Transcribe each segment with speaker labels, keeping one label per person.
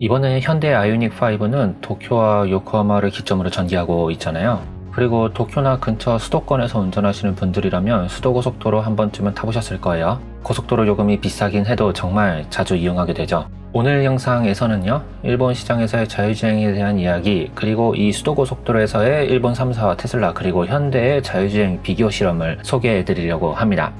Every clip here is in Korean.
Speaker 1: 이번에 현대 아이오닉 5는 도쿄와 요코하마를 기점으로 전개하고 있잖아요. 그리고 도쿄나 근처 수도권에서 운전하시는 분들이라면 수도고속도로 한 번쯤은 타보셨을 거예요. 고속도로 요금이 비싸긴 해도 정말 자주 이용하게 되죠. 오늘 영상에서는요, 일본 시장에서의 자율주행에 대한 이야기, 그리고 이 수도고속도로에서의 일본 3사와 테슬라, 그리고 현대의 자율주행 비교 실험을 소개해 드리려고 합니다.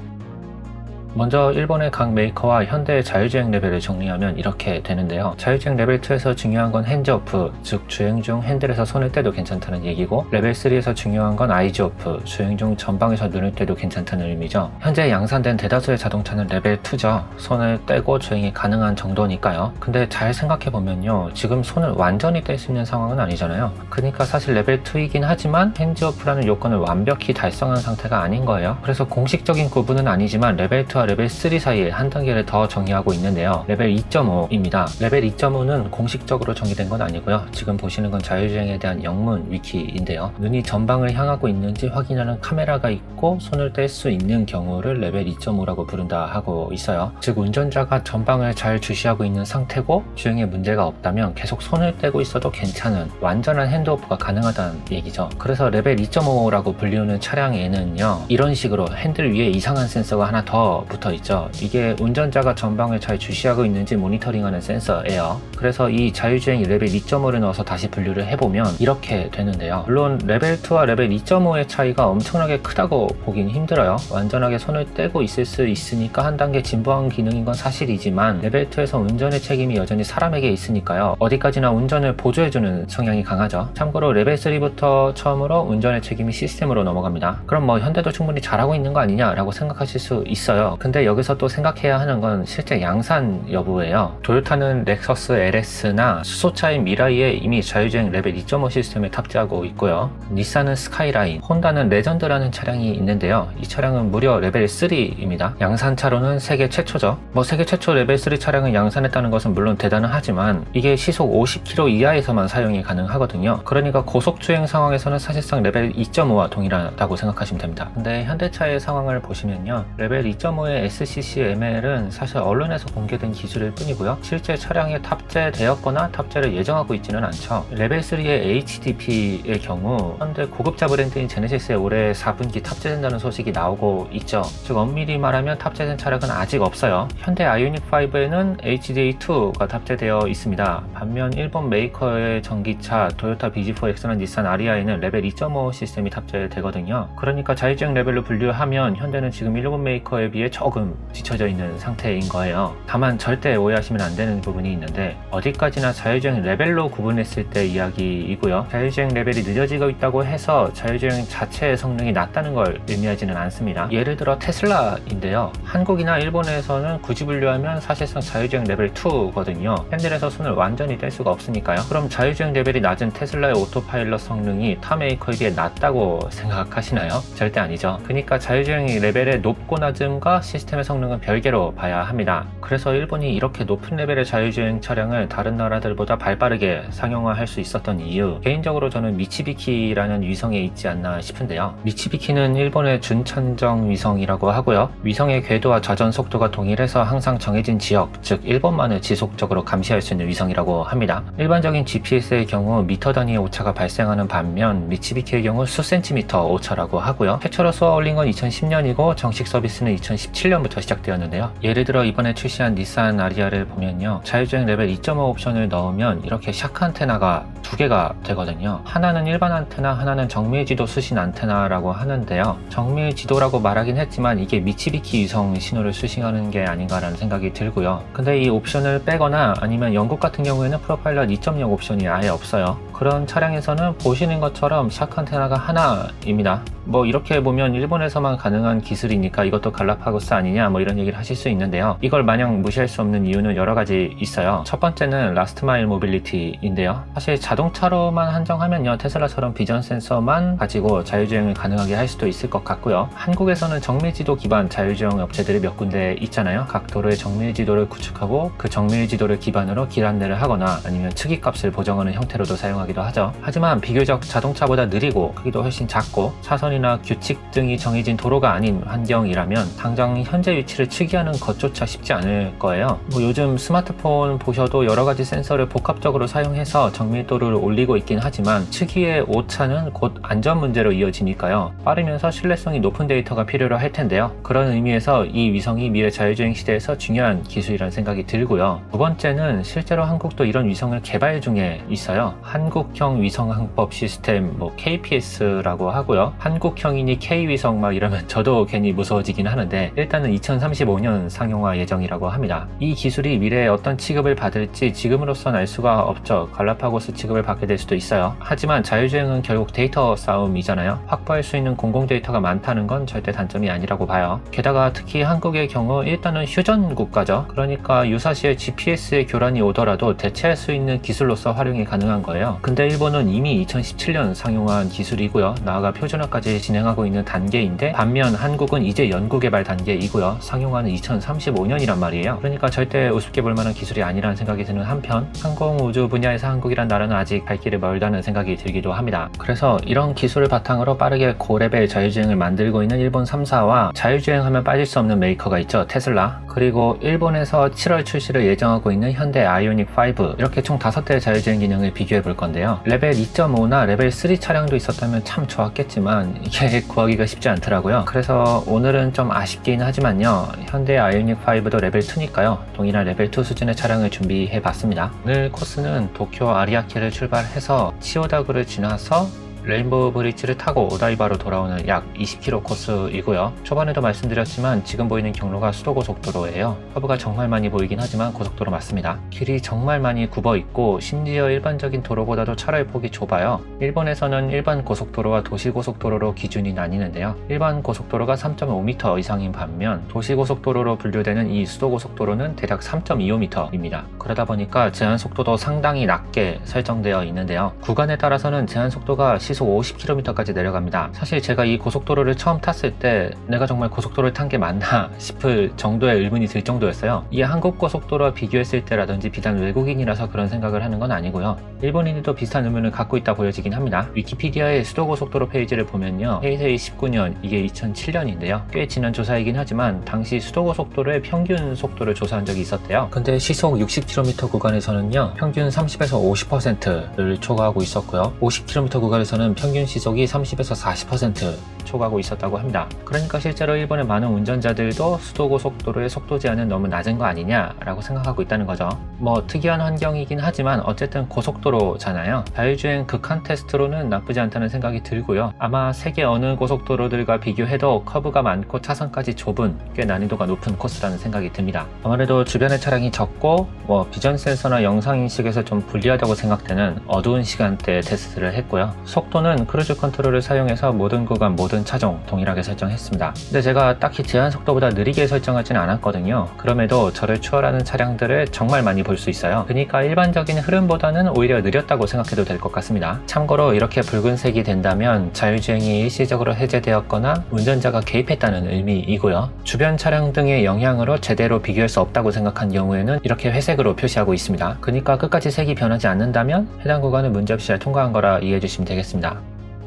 Speaker 1: 먼저 일본의 각 메이커와 현대의 자율주행 레벨을 정리하면 이렇게 되는데요. 자율주행 레벨 2에서 중요한 건 핸즈오프, 즉 주행 중 핸들에서 손을 떼도 괜찮다는 얘기고 레벨 3에서 중요한 건 아이즈오프, 주행 중 전방에서 눈을 떼도 괜찮다는 의미죠. 현재 양산된 대다수의 자동차는 레벨 2죠. 손을 떼고 주행이 가능한 정도니까요. 근데 잘 생각해 보면요. 지금 손을 완전히 뗄 수 있는 상황은 아니잖아요. 그러니까 사실 레벨 2이긴 하지만 핸즈오프라는 요건을 완벽히 달성한 상태가 아닌 거예요. 그래서 공식적인 구분은 아니지만 레벨 2와 레벨 3 사이에 한 단계를 더 정의하고 있는데요. 레벨 2.5입니다. 레벨 2.5는 공식적으로 정의된 건 아니고요. 지금 보시는 건 자율주행에 대한 영문 위키인데요. 눈이 전방을 향하고 있는지 확인하는 카메라가 있고 손을 뗄 수 있는 경우를 레벨 2.5라고 부른다 하고 있어요. 즉 운전자가 전방을 잘 주시하고 있는 상태고 주행에 문제가 없다면 계속 손을 떼고 있어도 괜찮은 완전한 핸드오프가 가능하다는 얘기죠. 그래서 레벨 2.5라고 불리우는 차량에는요. 이런 식으로 핸들 위에 이상한 센서가 하나 더 붙어 있죠. 이게 운전자가 전방을 잘 주시하고 있는지 모니터링하는 센서예요. 그래서 이 자율주행 레벨 2.5를 넣어서 다시 분류를 해보면 이렇게 되는데요. 물론 레벨 2와 레벨 2.5의 차이가 엄청나게 크다고 보긴 힘들어요. 완전하게 손을 떼고 있을 수 있으니까 한 단계 진보한 기능인 건 사실이지만 레벨 2에서 운전의 책임이 여전히 사람에게 있으니까요. 어디까지나 운전을 보조해주는 성향이 강하죠. 참고로 레벨 3부터 처음으로 운전의 책임이 시스템으로 넘어갑니다. 그럼 뭐 현대도 충분히 잘하고 있는 거 아니냐라고 생각하실 수 있어요. 근데 여기서 또 생각해야 하는 건 실제 양산 여부예요. 도요타는 렉서스 LS나 수소차인 미라이에 이미 자율주행 레벨 2.5 시스템을 탑재하고 있고요. 닛산은 스카이라인, 혼다는 레전드라는 차량이 있는데요. 이 차량은 무려 레벨 3입니다. 양산차로는 세계 최초죠. 뭐 세계 최초 레벨 3 차량을 양산했다는 것은 물론 대단은 하지만 이게 시속 50km 이하에서만 사용이 가능하거든요. 그러니까 고속 주행 상황에서는 사실상 레벨 2.5와 동일하다고 생각하시면 됩니다. 근데 현대차의 상황을 보시면요. 레벨 2.5의 SCCML은 사실 언론에서 공개된 기술일 뿐이고요. 실제 차량에 탑재되었거나 탑재를 예정하고 있지는 않죠. 레벨 3의 HDP의 경우 현대 고급차 브랜드인 제네시스에 올해 4분기 탑재된다는 소식이 나오고 있죠. 즉 엄밀히 말하면 탑재된 차량은 아직 없어요. 현대 아이오닉 5에는 HDA2가 탑재되어 있습니다. 반면 일본 메이커의 전기차 도요타 BG4X나 닛산 아리아에는 레벨 2.5 시스템이 탑재되거든요. 그러니까 자율주행 레벨로 분류하면 현대는 지금 일본 메이커에 비해 조금 뒤처져 있는 상태인 거예요. 다만 절대 오해하시면 안 되는 부분이 있는데 어디까지나 자율주행 레벨로 구분했을 때 이야기이고요. 자율주행 레벨이 늦어지고 있다고 해서 자율주행 자체의 성능이 낮다는 걸 의미하지는 않습니다. 예를 들어 테슬라인데요. 한국이나 일본에서는 굳이 분류하면 사실상 자율주행 레벨 2거든요. 핸들에서 손을 완전히 뗄 수가 없으니까요. 그럼 자율주행 레벨이 낮은 테슬라의 오토파일럿 성능이 타 메이커에 비해 낮다고 생각하시나요? 절대 아니죠. 그러니까 자율주행 레벨의 높고 낮음과 시스템의 성능은 별개로 봐야 합니다. 그래서 일본이 이렇게 높은 레벨의 자율주행 차량을 다른 나라들보다 발빠르게 상용화할 수 있었던 이유 개인적으로 저는 미치비키라는 위성에 있지 않나 싶은데요. 미치비키는 일본의 준천정 위성이라고 하고요. 위성의 궤도와 저전 속도가 동일해서 항상 정해진 지역, 즉 일본만을 지속적으로 감시할 수 있는 위성이라고 합니다. 일반적인 GPS의 경우 미터 단위의 오차가 발생하는 반면 미치비키의 경우 수 센티미터 오차라고 하고요. 최초로 쏘아 올린 건 2010년이고 정식 서비스는 2017 년부터 시작되었는데요. 예를 들어 이번에 출시한 닛산 아리아를 보면요. 자율주행 레벨 2.5 옵션을 넣으면 이렇게 샤크 안테나가 두 개가 되거든요. 하나는 일반 안테나, 하나는 정밀 지도 수신 안테나라고 하는데요. 정밀 지도라고 말하긴 했지만 이게 미치비키 위성 신호를 수신하는 게 아닌가라는 생각이 들고요. 근데 이 옵션을 빼거나 아니면 영국 같은 경우에는 프로파일럿 2.0 옵션이 아예 없어요. 그런 차량에서는 보시는 것처럼 샤크 안테나가 하나입니다. 뭐 이렇게 보면 일본에서만 가능한 기술이니까 이것도 갈라파고스 아니냐 뭐 이런 얘기를 하실 수 있는데요. 이걸 마냥 무시할 수 없는 이유는 여러 가지 있어요. 첫 번째는 라스트 마일 모빌리티인데요. 사실 자동차로만 한정하면요. 테슬라처럼 비전 센서만 가지고 자율주행을 가능하게 할 수도 있을 것 같고요. 한국에서는 정밀지도 기반 자율주행 업체들이 몇 군데 있잖아요. 각 도로의 정밀지도를 구축하고 그 정밀지도를 기반으로 길 안내를 하거나 아니면 특이값을 보정하는 형태로도 사용하기도 하죠. 하지만 비교적 자동차보다 느리고 크기도 훨씬 작고 차선이 안전이나 규칙 등이 정해진 도로가 아닌 환경이라면 당장 현재 위치를 측이하는 것조차 쉽지 않을 거예요. 뭐 요즘 스마트폰 보셔도 여러 가지 센서를 복합적으로 사용해서 정밀도를 올리고 있긴 하지만 측이의 오차는 곧 안전 문제로 이어지니까요. 빠르면서 신뢰성이 높은 데이터가 필요로 할 텐데요. 그런 의미에서 이 위성이 미래 자율주행 시대에서 중요한 기술이라는 생각이 들고요. 두 번째는 실제로 한국도 이런 위성을 개발 중에 있어요. 한국형 위성항법 시스템 뭐 KPS라고 하고요. 한국 형이니 K위성 막 이러면 저도 괜히 무서워지긴 하는데 일단은 2035년 상용화 예정이라고 합니다. 이 기술이 미래에 어떤 취급을 받을지 지금으로선 알 수가 없죠. 갈라파고스 취급을 받게 될 수도 있어요. 하지만 자율주행은 결국 데이터 싸움이잖아요. 확보할 수 있는 공공 데이터가 많다는 건 절대 단점이 아니라고 봐요. 게다가 특히 한국의 경우 일단은 휴전 국가죠. 그러니까 유사시에 GPS의 교란이 오더라도 대체할 수 있는 기술로서 활용이 가능한 거예요. 근데 일본은 이미 2017년 상용화한 기술이고요. 나아가 표준화까지 진행하고 있는 단계인데 반면 한국은 이제 연구개발 단계이고요. 상용화는 2035년이란 말이에요. 그러니까 절대 우습게 볼 만한 기술이 아니라는 생각이 드는 한편 항공우주 분야에서 한국이란 나라는 아직 갈 길이 멀다는 생각이 들기도 합니다. 그래서 이런 기술을 바탕으로 빠르게 고레벨 자율주행을 만들고 있는 일본 3사와 자율주행하면 빠질 수 없는 메이커가 있죠. 테슬라. 그리고 일본에서 7월 출시를 예정하고 있는 현대 아이오닉 5 이렇게 총 5대의 자율주행 기능을 비교해 볼 건데요. 레벨 2.5나 레벨 3 차량도 있었다면 참 좋았겠지만 이게 구하기가 쉽지 않더라고요. 그래서 오늘은 좀 아쉽긴 하지만요. 현대 아이오닉 5도 레벨 2니까요. 동일한 레벨 2 수준의 차량을 준비해 봤습니다. 오늘 코스는 도쿄 아리아키를 출발해서 치오다구를 지나서 레인보우 브릿지를 타고 오다이바로 돌아오는 약 20km 코스이고요. 초반에도 말씀드렸지만 지금 보이는 경로가 수도고속도로예요. 커브가 정말 많이 보이긴 하지만 고속도로 맞습니다. 길이 정말 많이 굽어 있고 심지어 일반적인 도로보다도 차로의 폭이 좁아요. 일본에서는 일반 고속도로와 도시고속도로로 기준이 나뉘는데요. 일반 고속도로가 3.5m 이상인 반면 도시고속도로로 분류되는 이 수도고속도로는 대략 3.25m입니다. 그러다 보니까 제한 속도도 상당히 낮게 설정되어 있는데요. 구간에 따라서는 제한 속도가 시속 50km까지 내려갑니다. 사실 제가 이 고속도로를 처음 탔을 때 내가 정말 고속도로를 탄 게 맞나 싶을 정도의 의문이 들 정도였어요. 이게 한국 고속도로와 비교했을 때라든지 비단 외국인이라서 그런 생각을 하는 건 아니고요. 일본인들도 비슷한 의문을 갖고 있다 보여지긴 합니다. 위키피디아의 수도 고속도로 페이지를 보면요. 헤이세이 19년, 이게 2007년인데요. 꽤 지난 조사이긴 하지만 당시 수도 고속도로의 평균 속도를 조사한 적이 있었대요. 근데 시속 60km 구간에서는요. 평균 30에서 50%를 초과하고 있었고요. 50km 구간에서는 평균 시속이 30에서 40% 초과하고 있었다고 합니다. 그러니까 실제로 일본의 많은 운전자들도 수도고속도로의 속도 제한은 너무 낮은 거 아니냐라고 생각하고 있다는 거죠. 뭐 특이한 환경이긴 하지만 어쨌든 고속도로잖아요. 자율주행 극한 테스트로는 나쁘지 않다는 생각이 들고요. 아마 세계 어느 고속도로들과 비교해도 커브가 많고 차선까지 좁은 꽤 난이도가 높은 코스라는 생각이 듭니다. 아무래도 주변에 차량이 적고 뭐 비전 센서나 영상 인식에서 좀 불리하다고 생각되는 어두운 시간대에 테스트를 했고요. 속 도는 크루즈 컨트롤을 사용해서 모든 구간 모든 차종 동일하게 설정했습니다. 근데 제가 딱히 제한 속도보다 느리게 설정하지는 않았거든요. 그럼에도 저를 추월하는 차량들을 정말 많이 볼 수 있어요. 그러니까 일반적인 흐름보다는 오히려 느렸다고 생각해도 될 것 같습니다. 참고로 이렇게 붉은색이 된다면 자율주행이 일시적으로 해제되었거나 운전자가 개입했다는 의미이고요. 주변 차량 등의 영향으로 제대로 비교할 수 없다고 생각한 경우에는 이렇게 회색으로 표시하고 있습니다. 그러니까 끝까지 색이 변하지 않는다면 해당 구간을 문제없이 잘 통과한 거라 이해해 주시면 되겠습니다.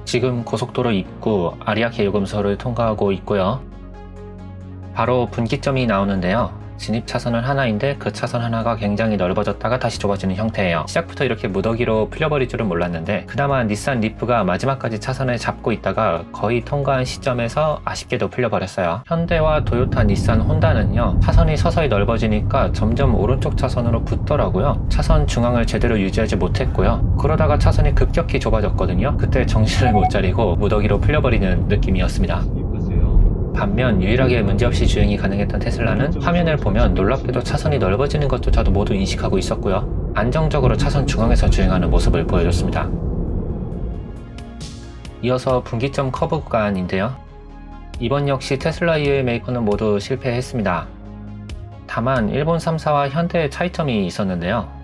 Speaker 1: 지금 고속도로 입구 아리아케 요금소를 통과하고 있고요. 바로 분기점이 나오는데요. 진입 차선은 하나인데 그 차선 하나가 굉장히 넓어졌다가 다시 좁아지는 형태예요. 시작부터 이렇게 무더기로 풀려버릴 줄은 몰랐는데 그나마 닛산 리프가 마지막까지 차선을 잡고 있다가 거의 통과한 시점에서 아쉽게도 풀려버렸어요. 현대와 도요타, 닛산, 혼다는요 차선이 서서히 넓어지니까 점점 오른쪽 차선으로 붙더라고요. 차선 중앙을 제대로 유지하지 못했고요. 그러다가 차선이 급격히 좁아졌거든요. 그때 정신을 못 차리고 무더기로 풀려버리는 느낌이었습니다. 반면 유일하게 문제없이 주행이 가능했던 테슬라는 화면을 보면 놀랍게도 차선이 넓어지는 것조차도 모두 인식하고 있었고요. 안정적으로 차선 중앙에서 주행하는 모습을 보여줬습니다. 이어서 분기점 커브 구간인데요. 이번 역시 테슬라 이외의 메이커는 모두 실패했습니다. 다만 일본 3사와 현대의 차이점이 있었는데요.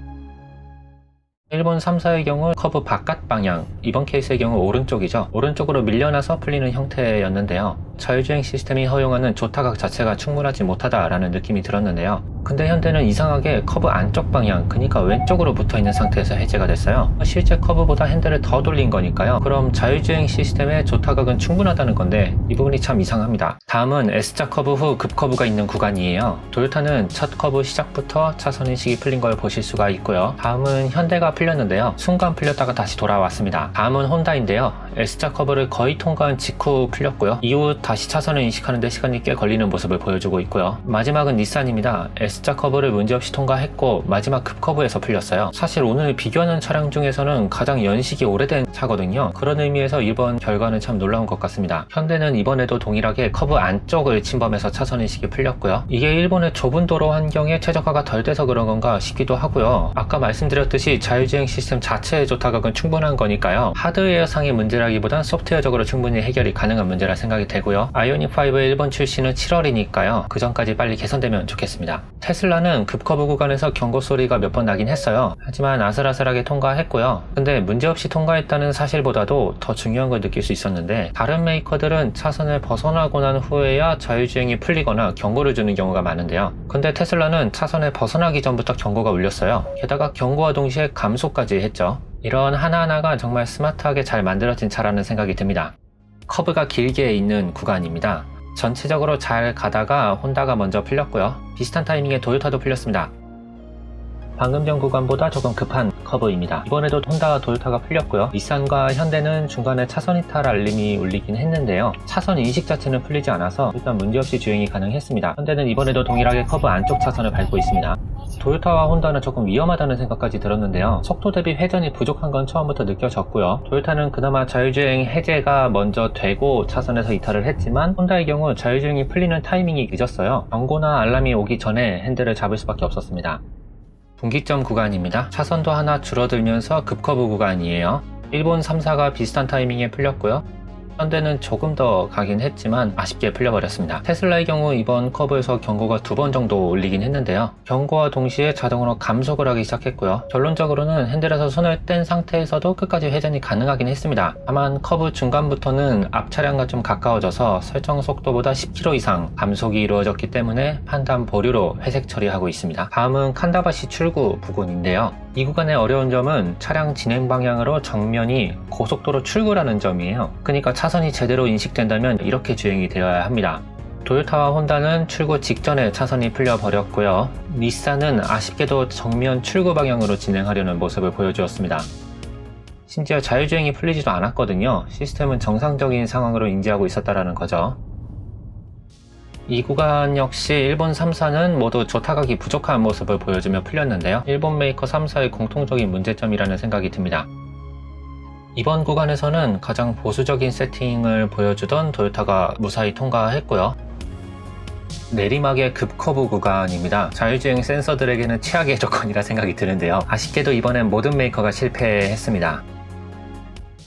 Speaker 1: 일본 3사의 경우 커브 바깥 방향, 이번 케이스의 경우 오른쪽이죠. 오른쪽으로 밀려나서 풀리는 형태였는데요. 자율주행 시스템이 허용하는 조타각 자체가 충분하지 못하다라는 느낌이 들었는데요. 근데 현대는 이상하게 커브 안쪽 방향, 그러니까 왼쪽으로 붙어 있는 상태에서 해제가 됐어요. 실제 커브보다 핸들을 더 돌린 거니까요. 그럼 자율주행 시스템의 조타각은 충분하다는 건데 이 부분이 참 이상합니다. 다음은 S자 커브 후 급커브가 있는 구간이에요. 도요타는 첫 커브 시작부터 차선 인식이 풀린 걸 보실 수가 있고요. 다음은 현대가 풀렸는데요. 순간 풀렸다가 다시 돌아왔습니다. 다음은 혼다인데요. S자 커브를 거의 통과한 직후 풀렸고요. 이후 다시 차선을 인식하는데 시간이 꽤 걸리는 모습을 보여주고 있고요. 마지막은 닛산입니다. S자 커브를 문제없이 통과했고 마지막 급커브에서 풀렸어요. 사실 오늘 비교하는 차량 중에서는 가장 연식이 오래된 차거든요. 그런 의미에서 이번 결과는 참 놀라운 것 같습니다. 현대는 이번에도 동일하게 커브 안쪽을 침범해서 차선 인식이 풀렸고요. 이게 일본의 좁은 도로 환경에 최적화가 덜 돼서 그런 건가 싶기도 하고요. 아까 말씀드렸듯이 자율주행 시스템 자체의 조타각은 충분한 거니까요. 하드웨어 상의 문제라기보단 소프트웨어적으로 충분히 해결이 가능한 문제라 생각이 되고요. 아이오닉 5의 일본 출시는 7월이니까요. 그 전까지 빨리 개선되면 좋겠습니다. 테슬라는 급커브 구간에서 경고 소리가 몇 번 나긴 했어요. 하지만 아슬아슬하게 통과했고요. 근데 문제없이 통과했다는 사실보다도 더 중요한 걸 느낄 수 있었는데 다른 메이커들은 차선을 벗어나고 난 후에야 자율주행이 풀리거나 경고를 주는 경우가 많은데요. 근데 테슬라는 차선에 벗어나기 전부터 경고가 울렸어요. 게다가 경고와 동시에 감 속까지 했죠. 이런 하나하나가 정말 스마트하게 잘 만들어진 차라는 생각이 듭니다. 커브가 길게 있는 구간입니다. 전체적으로 잘 가다가 혼다가 먼저 풀렸고요. 비슷한 타이밍에 도요타도 풀렸습니다. 방금 전 구간보다 조금 급한 커브입니다. 이번에도 혼다와 도요타가 풀렸고요. 닛산과 현대는 중간에 차선 이탈 알림이 울리긴 했는데요. 차선 인식 자체는 풀리지 않아서 일단 문제없이 주행이 가능했습니다. 현대는 이번에도 동일하게 커브 안쪽 차선을 밟고 있습니다. 도요타와 혼다는 조금 위험하다는 생각까지 들었는데요. 속도 대비 회전이 부족한 건 처음부터 느껴졌고요. 도요타는 그나마 자율주행 해제가 먼저 되고 차선에서 이탈을 했지만 혼다의 경우 자율주행이 풀리는 타이밍이 늦었어요. 경고나 알람이 오기 전에 핸들을 잡을 수밖에 없었습니다. 분기점 구간입니다. 차선도 하나 줄어들면서 급커브 구간이에요. 일본 3사가 비슷한 타이밍에 풀렸고요. 현대는 조금 더 가긴 했지만 아쉽게 풀려버렸습니다. 테슬라의 경우 이번 커브에서 경고가 두 번 정도 울리긴 했는데요. 경고와 동시에 자동으로 감속을 하기 시작했고요. 결론적으로는 핸들에서 손을 뗀 상태에서도 끝까지 회전이 가능하긴 했습니다. 다만 커브 중간부터는 앞 차량과 좀 가까워져서 설정 속도보다 10km 이상 감속이 이루어졌기 때문에 판단 보류로 회색 처리하고 있습니다. 다음은 칸다바시 출구 부근인데요. 이 구간의 어려운 점은 차량 진행 방향으로 정면이 고속도로 출구라는 점이에요. 그러니까 차선이 제대로 인식된다면 이렇게 주행이 되어야 합니다. 도요타와 혼다는 출구 직전에 차선이 풀려 버렸고요. 닛산은 아쉽게도 정면 출구 방향으로 진행하려는 모습을 보여주었습니다. 심지어 자율주행이 풀리지도 않았거든요. 시스템은 정상적인 상황으로 인지하고 있었다라는 거죠. 이 구간 역시 일본 3사는 모두 조타각이 부족한 모습을 보여주며 풀렸는데요. 일본 메이커 3사의 공통적인 문제점이라는 생각이 듭니다. 이번 구간에서는 가장 보수적인 세팅을 보여주던 도요타가 무사히 통과했고요. 내리막의 급커브 구간입니다. 자율주행 센서들에게는 최악의 조건이라 생각이 드는데요. 아쉽게도 이번엔 모든 메이커가 실패했습니다.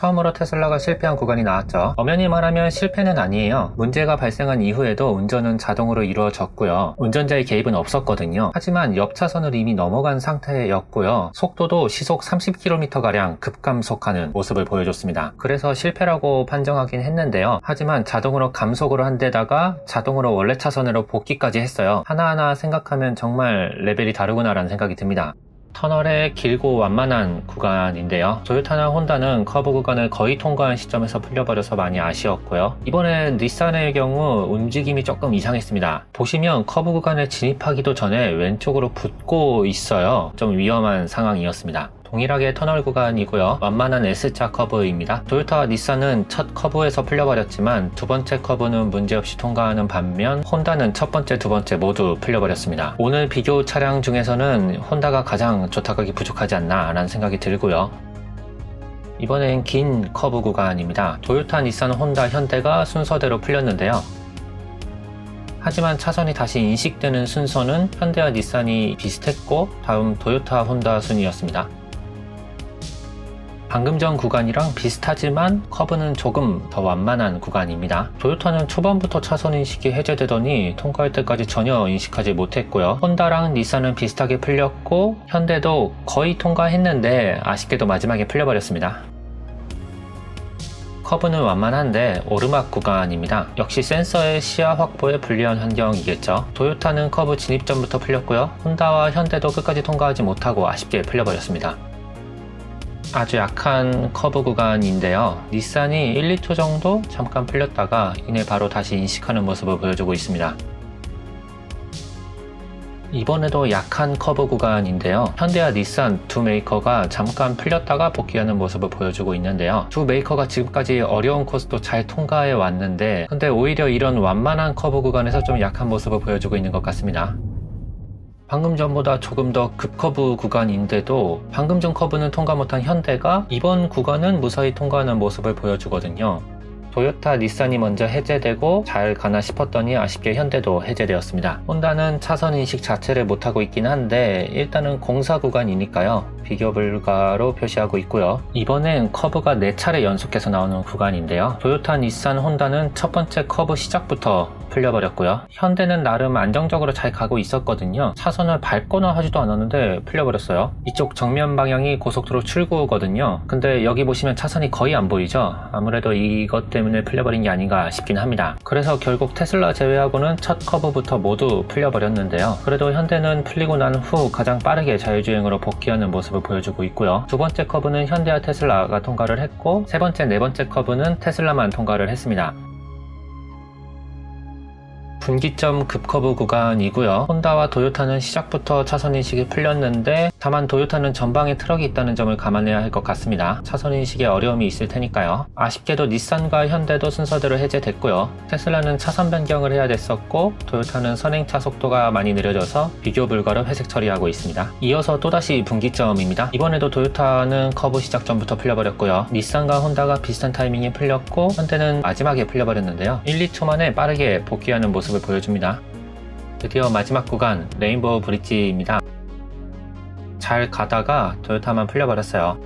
Speaker 1: 처음으로 테슬라가 실패한 구간이 나왔죠. 엄연히 말하면 실패는 아니에요. 문제가 발생한 이후에도 운전은 자동으로 이루어졌고요. 운전자의 개입은 없었거든요. 하지만 옆 차선을 이미 넘어간 상태였고요. 속도도 시속 30km가량 급감속하는 모습을 보여줬습니다. 그래서 실패라고 판정하긴 했는데요. 하지만 자동으로 감속을 한 데다가 자동으로 원래 차선으로 복귀까지 했어요. 하나하나 생각하면 정말 레벨이 다르구나라는 생각이 듭니다. 터널의 길고 완만한 구간인데요. 도요타나 혼다는 커브 구간을 거의 통과한 시점에서 풀려버려서 많이 아쉬웠고요. 이번에 닛산의 경우 움직임이 조금 이상했습니다. 보시면 커브 구간에 진입하기도 전에 왼쪽으로 붙고 있어요. 좀 위험한 상황이었습니다. 동일하게 터널 구간이고요. 완만한 S자 커브입니다. 도요타와 닛산은 첫 커브에서 풀려버렸지만 두 번째 커브는 문제없이 통과하는 반면 혼다는 첫 번째, 두 번째 모두 풀려버렸습니다. 오늘 비교 차량 중에서는 혼다가 가장 조타각이 부족하지 않나 라는 생각이 들고요. 이번엔 긴 커브 구간입니다. 도요타, 닛산, 혼다, 현대가 순서대로 풀렸는데요. 하지만 차선이 다시 인식되는 순서는 현대와 닛산이 비슷했고 다음 도요타, 혼다 순이었습니다. 방금 전 구간이랑 비슷하지만 커브는 조금 더 완만한 구간입니다. 토요타는 초반부터 차선 인식이 해제되더니 통과할 때까지 전혀 인식하지 못했고요. 혼다랑 닛산은 비슷하게 풀렸고 현대도 거의 통과했는데 아쉽게도 마지막에 풀려버렸습니다. 커브는 완만한데 오르막 구간입니다. 역시 센서의 시야 확보에 불리한 환경이겠죠. 토요타는 커브 진입 전부터 풀렸고요. 혼다와 현대도 끝까지 통과하지 못하고 아쉽게 풀려버렸습니다. 아주 약한 커브 구간인데요. 닛산이 1, 2초 정도 잠깐 풀렸다가 이내 바로 다시 인식하는 모습을 보여주고 있습니다. 이번에도 약한 커브 구간인데요. 현대와 닛산 두 메이커가 잠깐 풀렸다가 복귀하는 모습을 보여주고 있는데요. 두 메이커가 지금까지 어려운 코스도 잘 통과해 왔는데 근데 오히려 이런 완만한 커브 구간에서 좀 약한 모습을 보여주고 있는 것 같습니다. 방금 전보다 조금 더 급커브 구간인데도 방금 전 커브는 통과 못한 현대가 이번 구간은 무사히 통과하는 모습을 보여주거든요. 토요타, 닛산이 먼저 해제되고 잘 가나 싶었더니 아쉽게 현대도 해제되었습니다. 혼다는 차선 인식 자체를 못하고 있긴 한데 일단은 공사 구간이니까요. 비교 불가로 표시하고 있고요. 이번엔 커브가 4차례 연속해서 나오는 구간인데요. 토요타, 닛산, 혼다는 첫 번째 커브 시작부터 풀려버렸고요. 현대는 나름 안정적으로 잘 가고 있었거든요. 차선을 밟거나 하지도 않았는데 풀려버렸어요. 이쪽 정면 방향이 고속도로 출구거든요. 근데 여기 보시면 차선이 거의 안 보이죠? 아무래도 이것 때문에 풀려버린 게 아닌가 싶긴 합니다. 그래서 결국 테슬라 제외하고는 첫 커브부터 모두 풀려버렸는데요. 그래도 현대는 풀리고 난 후 가장 빠르게 자율주행으로 복귀하는 모습 을 보여주고 있고요. 두 번째 커브는 현대와 테슬라가 통과를 했고 세 번째, 네 번째 커브는 테슬라만 통과를 했습니다. 분기점 급커브 구간이고요. 혼다와 도요타는 시작부터 차선 인식이 풀렸는데 다만 도요타는 전방에 트럭이 있다는 점을 감안해야 할 것 같습니다. 차선 인식에 어려움이 있을 테니까요. 아쉽게도 닛산과 현대도 순서대로 해제됐고요. 테슬라는 차선 변경을 해야 됐었고 도요타는 선행차 속도가 많이 느려져서 비교 불가로 회색 처리하고 있습니다. 이어서 또다시 분기점입니다. 이번에도 도요타는 커브 시작 전부터 풀려버렸고요. 닛산과 혼다가 비슷한 타이밍에 풀렸고 현대는 마지막에 풀려버렸는데요. 1, 2초 만에 빠르게 복귀하는 모습 모습을 보여줍니다. 드디어 마지막 구간 레인보우 브릿지입니다. 잘 가다가 토요타만 풀려버렸어요.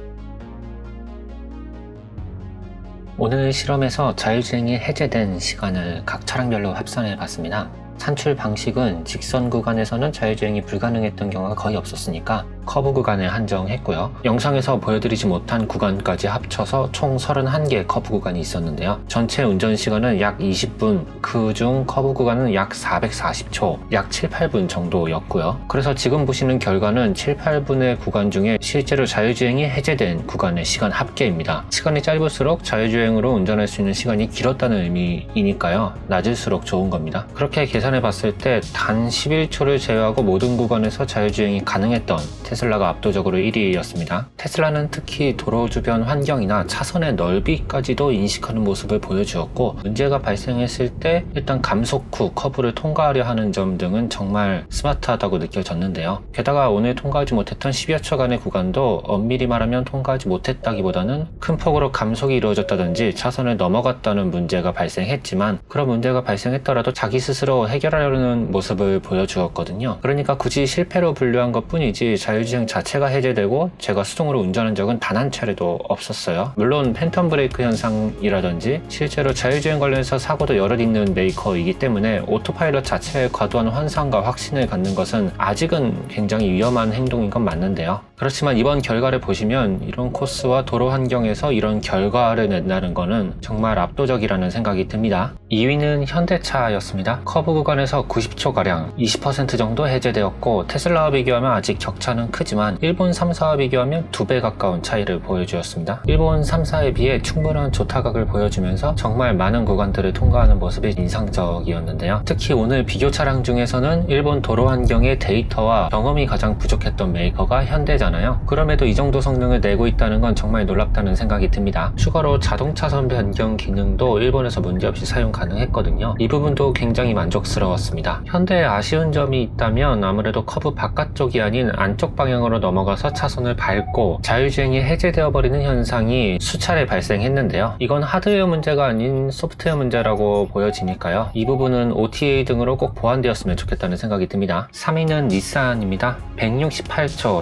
Speaker 1: 오늘 실험에서 자율주행이 해제된 시간을 각 차량별로 합산해 봤습니다. 산출 방식은 직선 구간에서는 자율주행이 불가능했던 경우가 거의 없었으니까 커브 구간에 한정했고요. 영상에서 보여드리지 못한 구간까지 합쳐서 총 31개 커브 구간이 있었는데요. 전체 운전 시간은 약 20분, 그 중 커브 구간은 약 440초, 약 7, 8분 정도였고요. 그래서 지금 보시는 결과는 7, 8분의 구간 중에 실제로 자율주행이 해제된 구간의 시간 합계입니다. 시간이 짧을수록 자율주행으로 운전할 수 있는 시간이 길었다는 의미이니까요. 낮을수록 좋은 겁니다. 그렇게 계산 해 봤을 때 단 11초를 제외하고 모든 구간에서 자율주행이 가능했던 테슬라가 압도적으로 1위였습니다. 테슬라는 특히 도로 주변 환경이나 차선의 넓이까지도 인식하는 모습을 보여주었고 문제가 발생했을 때 일단 감속 후 커브를 통과하려 하는 점 등은 정말 스마트하다고 느껴졌는데요. 게다가 오늘 통과하지 못했던 10여 초간의 구간도 엄밀히 말하면 통과하지 못했다기보다는 큰 폭으로 감속이 이루어졌다든지 차선을 넘어갔다는 문제가 발생했지만 그런 문제가 발생했더라도 자기 스스로 해결하려는 모습을 보여주었거든요. 그러니까 굳이 실패로 분류한 것 뿐이지 자율주행 자체가 해제되고 제가 수동으로 운전한 적은 단 한 차례도 없었어요. 물론 팬텀 브레이크 현상이라든지 실제로 자율주행 관련해서 사고도 여럿 있는 메이커이기 때문에 오토파일럿 자체에 과도한 환상과 확신을 갖는 것은 아직은 굉장히 위험한 행동인 건 맞는데요. 그렇지만 이번 결과를 보시면 이런 코스와 도로 환경에서 이런 결과를 낸다는 거는 정말 압도적이라는 생각이 듭니다. 2위는 현대차였습니다. 커브 구간에서 90초가량 20% 정도 해제되었고 테슬라와 비교하면 아직 격차는 크지만 일본 3사와 비교하면 2배 가까운 차이를 보여주었습니다. 일본 3사에 비해 충분한 조타각을 보여주면서 정말 많은 구간들을 통과하는 모습이 인상적이었는데요. 특히 오늘 비교 차량 중에서는 일본 도로 환경의 데이터와 경험이 가장 부족했던 메이커가 현대 잖아요. 그럼에도 이 정도 성능을 내고 있다는 건 정말 놀랍다는 생각이 듭니다. 추가로 자동차선 변경 기능도 일본에서 문제없이 사용 가능했거든요. 이 부분도 굉장히 만족스러웠습니다. 현대의 아쉬운 점이 있다면 아무래도 커브 바깥쪽이 아닌 안쪽 방향으로 넘어가서 차선을 밟고 자율주행이 해제되어 버리는 현상이 수차례 발생했는데요. 이건 하드웨어 문제가 아닌 소프트웨어 문제라고 보여지니까요. 이 부분은 OTA 등으로 꼭 보완되었으면 좋겠다는 생각이 듭니다. 3위는 닛산입니다. 168초,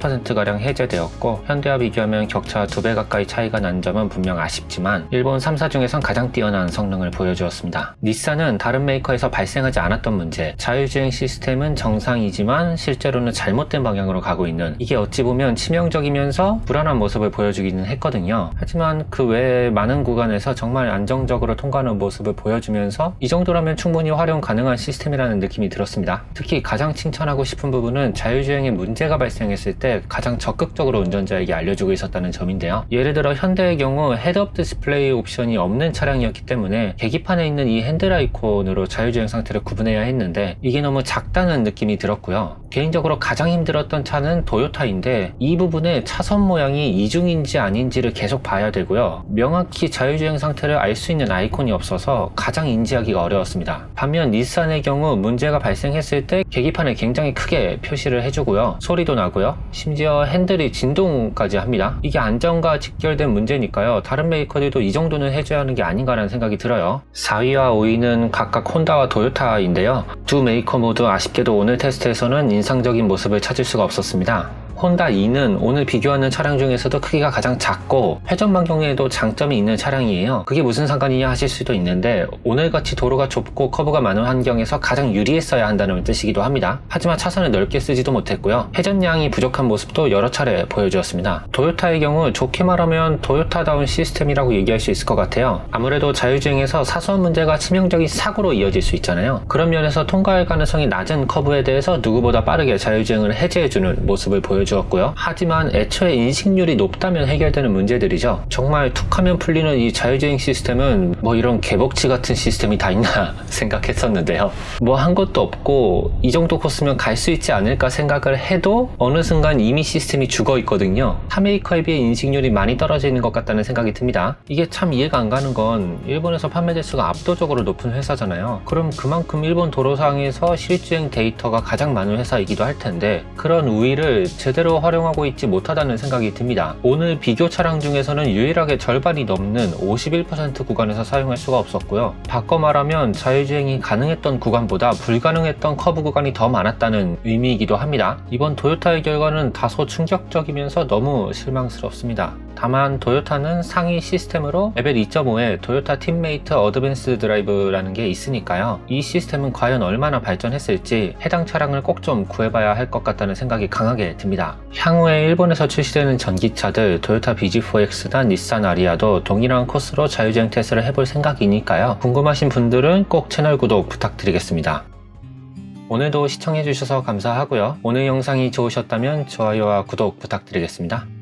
Speaker 1: 18%가량 해제되었고 현대와 비교하면 격차 2배 가까이 차이가 난 점은 분명 아쉽지만 일본 3사 중에선 가장 뛰어난 성능을 보여주었습니다. 닛산은 다른 메이커에서 발생하지 않았던 문제, 자율주행 시스템은 정상이지만 실제로는 잘못된 방향으로 가고 있는 이게 어찌 보면 치명적이면서 불안한 모습을 보여주기는 했거든요. 하지만 그 외에 많은 구간에서 정말 안정적으로 통과하는 모습을 보여주면서 이 정도라면 충분히 활용 가능한 시스템이라는 느낌이 들었습니다. 특히 가장 칭찬하고 싶은 부분은 자율주행에 문제가 발생했을 때 가장 적극적으로 운전자에게 알려주고 있었다는 점인데요. 예를 들어 현대의 경우 헤드업 디스플레이 옵션이 없는 차량이었기 때문에 계기판에 있는 이 핸들 아이콘으로 자율주행 상태를 구분해야 했는데 이게 너무 작다는 느낌이 들었고요. 개인적으로 가장 힘들었던 차는 도요타인데 이 부분에 차선 모양이 이중인지 아닌지를 계속 봐야 되고요. 명확히 자율주행 상태를 알 수 있는 아이콘이 없어서 가장 인지하기가 어려웠습니다. 반면 닛산의 경우 문제가 발생했을 때 계기판에 굉장히 크게 표시를 해주고요. 소리도 나고요. 심지어 핸들이 진동까지 합니다. 이게 안전과 직결된 문제니까요. 다른 메이커들도 이 정도는 해줘야 하는 게 아닌가라는 생각이 들어요. 4위와 5위는 각각 혼다와 도요타인데요. 두 메이커 모두 아쉽게도 오늘 테스트에서는 인상적인 모습을 찾을 수가 없었습니다. 혼다 2는 오늘 비교하는 차량 중에서도 크기가 가장 작고 회전 반 경에도 장점이 있는 차량이에요. 그게 무슨 상관이냐 하실 수도 있는데 오늘같이 도로가 좁고 커브가 많은 환경에서 가장 유리했어야 한다는 뜻이기도 합니다. 하지만 차선을 넓게 쓰지도 못했고요. 회전량이 부족한 모습도 여러 차례 보여주었습니다. 도요타의 경우 좋게 말하면 도요타다운 시스템이라고 얘기할 수 있을 것 같아요. 아무래도 자율주행에서 사소한 문제가 치명적인 사고로 이어질 수 있잖아요. 그런 면에서 통과할 가능성이 낮은 커브에 대해서 누구보다 빠르게 자율주행을 해제해주는 모습을 보여주 주었고요. 하지만 애초에 인식률이 높다면 해결되는 문제들이죠. 정말 툭하면 풀리는 이 자율주행 시스템은 뭐 이런 개복치 같은 시스템이 다 있나 생각했었는데요. 뭐 한 것도 없고 이 정도 코스면 갈 수 있지 않을까 생각을 해도 어느 순간 이미 시스템이 죽어 있거든요. 타메이커에 비해 인식률이 많이 떨어지는 것 같다는 생각이 듭니다. 이게 참 이해가 안 가는 건 일본에서 판매 대수가 압도적으로 높은 회사잖아요. 그럼 그만큼 일본 도로상에서 실주행 데이터가 가장 많은 회사이기도 할 텐데 그런 우위를 제대로 활용하고 있지 못하다는 생각이 듭니다. 오늘 비교 차량 중에서는 유일하게 절반이 넘는 51% 구간에서 사용할 수가 없었고요. 바꿔 말하면 자율주행이 가능했던 구간보다 불가능했던 커브 구간이 더 많았다는 의미이기도 합니다. 이번 도요타의 결과는 다소 충격적이면서 너무 실망스럽습니다. 다만 도요타는 상위 시스템으로 레벨 2.5에 도요타 팀메이트 어드밴스 드라이브라는 게 있으니까요. 이 시스템은 과연 얼마나 발전했을지 해당 차량을 꼭 좀 구해봐야 할 것 같다는 생각이 강하게 듭 니다. 향후에 일본에서 출시되는 전기차들 도요타 BG4X나 닛산 아리아도 동일한 코스로 자율주행 테스트를 해볼 생각이니까요. 궁금하신 분들은 꼭 채널 구독 부탁드리겠습니다. 오늘도 시청해주셔서 감사하고요. 오늘 영상이 좋으셨다면 좋아요와 구독 부탁드리겠습니다.